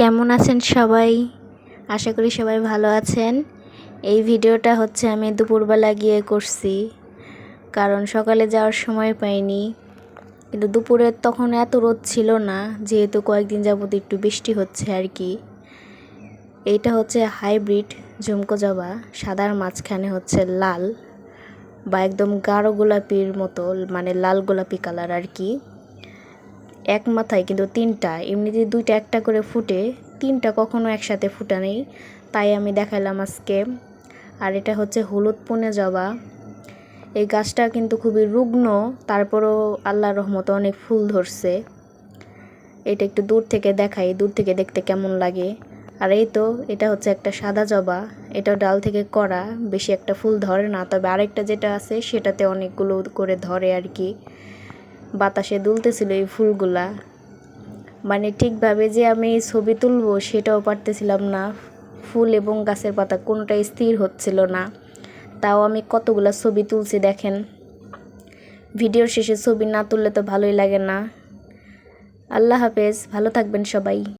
কেমন আছেন সবাই? আশা করি সবাই ভালো আছেন। এই ভিডিওটা হচ্ছে আমি দুপুরবেলা গিয়ে করছি, কারণ সকালে যাওয়ার সময় পাইনি। কিন্তু দুপুরে তখন এত রোদ ছিল না, যেহেতু কয়েকদিন যাবত একটু বৃষ্টি হচ্ছে আর কি। এইটা হচ্ছে হাইব্রিড ঝুমকো জবা, সাদার মাঝখানে হচ্ছে লাল বা একদম গাঢ় গোলাপির মতো মানে লাল গোলাপি কালার আর কি। এক মাথায় কিন্তু তিনটা এমনিতে দুইটা একটা করে ফুটে, তিনটা কখনো একসাথে ফুটা নেই। তাই আমি দেখালাম আজকে। আর এটা হচ্ছে হলুদ পুনে জবা। এই গাছটা কিন্তু খুবই রুগ্ন, তারপরও আল্লাহ রহমতে অনেক ফুল ধরছে। এটা একটু দূর থেকে দেখাই, দূর থেকে দেখতে কেমন লাগে। আর এই তো, এটা হচ্ছে একটা সাদা জবা। এটাও ডাল থেকে করা, বেশি একটা ফুল ধরে না। তবে আরেকটা যেটা আছে, সেটাতে অনেকগুলো করে ধরে আর কি। বাতাসে দুলতেছিল এই ফুলগুলা। মানে ঠিকভাবে যে আমি ছবি তুলবো সেটাও পারতেছিলাম না। ফুল এবং গাছের পাতা কোনোটাই স্থির হচ্ছিল না। তাও আমি কতগুলো ছবি তুলছি দেখেন। ভিডিওর শেষে ছবি না তুললে তো ভালোই লাগে না। আল্লাহ হাফেজ, ভালো থাকবেন সবাই।